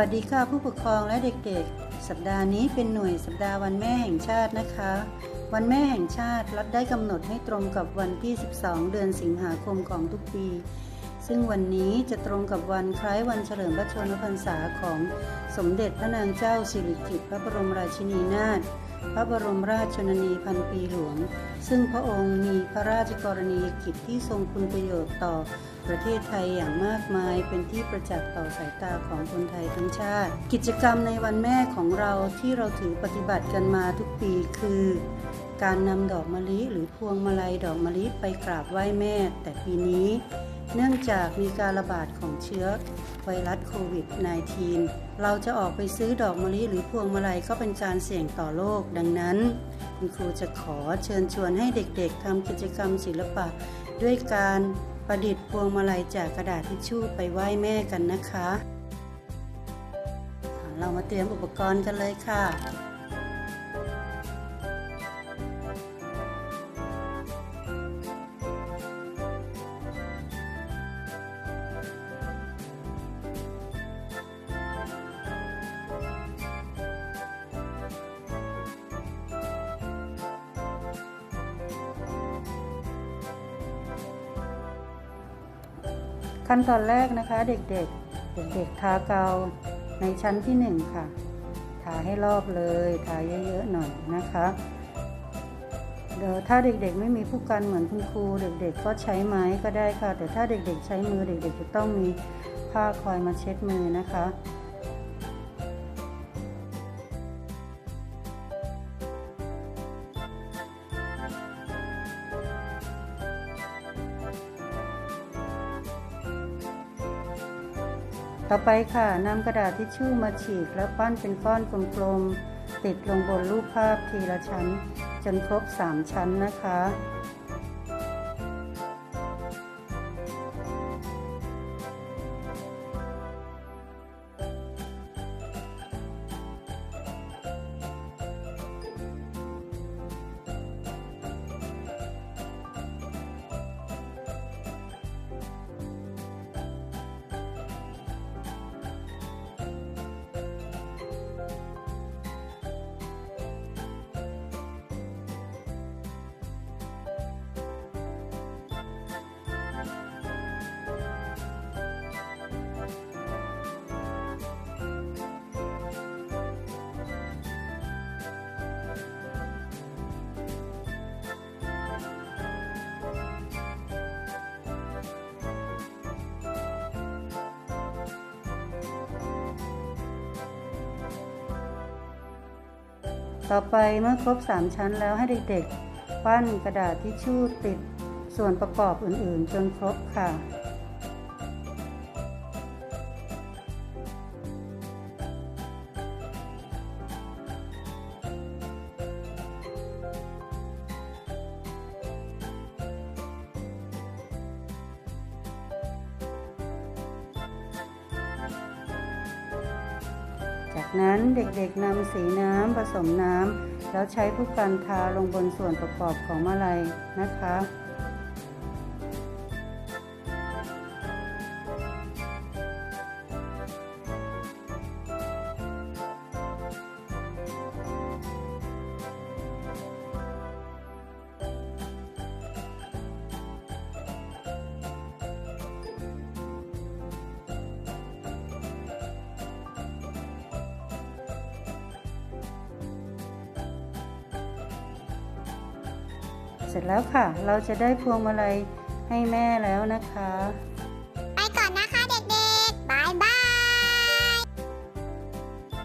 วัสดีค่ะผู้ปกครองและเด็กๆ สัปดาห์นี้เป็นหน่วยสัปดาห์วันแม่แห่งชาตินะคะ วันแม่แห่งชาติรัฐได้กำหนดให้ตรงกับวันที่ 12 เดือนสิงหาคมของทุกปี ซึ่งวันนี้จะตรงกับวันคล้ายวันเฉลิมพระชนมพรรษาของสมเด็จพระนางเจ้าสิริกิติ์พระบรมราชินีนาถ พระบรมราชชนนีพันปีหลวง ซึ่งพระองค์มีพระราชกรณียกิจที่ทรงคุณประโยชน์ต่อประเทศไทยอย่างมากมายเป็นที่ประจักษ์ต่อสายตาของคนไทยทั้งชาติ กิจกรรมในวันแม่ของเราที่เราถือปฏิบัติกันมาทุกปีคือ การนำดอกมะลิหรือพวงมาลัยดอกมะลิไปกราบไหว้แม่ แต่ปีนี้ เนื่องจากมีการระบาดของเชื้อไวรัสโควิด -19 เราจะออกไปซื้อดอกมะลิหรือพวงมาลัยก็เป็นการเสี่ยงต่อโรคดังนั้น คุณครูจะขอเชิญชวนให้เด็กๆทำกิจกรรมศิลปะ ด้วยการประดิษฐ์พวงมาลัยจากกระดาษทิชชู่ไปไหว้แม่กันนะคะ เรามาเตรียมอุปกรณ์กันเลยค่ะ ขั้นตอนแรกนะคะเด็กๆ เด็กๆทาเกาในชั้นที่หนึ่งค่ะ ทาให้รอบเลยทาเยอะๆหน่อยนะคะเดี๋ยวถ้าเด็กๆไม่มีผู้กันเหมือนคุณครูเด็กๆ ก็ใช้ไม้ก็ได้ค่ะ แต่ถ้าเด็กๆ ใช้มือเด็กๆจะต้องมีผ้าคอยมาเช็ดมือนะคะ ต่อไปค่ะนำกระดาษทิชชู่มาฉีกแล้วปั้นเป็นก้อนกลมๆติดลงบนรูปภาพทีละชั้น จนครบ 3 ชั้นนะคะ ต่อไปเมื่อครบ 3 ชั้นแล้วให้เด็กๆ ปั้นกระดาษทิชชู่ติดส่วนประกอบอื่นๆ จนครบค่ะ จากนั้นเด็กๆนำสีน้ำผสมน้ำแล้วใช้ผู้กันทาลงบนส่วนประกอบของมะลัยนะคะ เสร็จแล้วค่ะ เราจะได้พวงมาลัยให้แม่แล้วนะคะ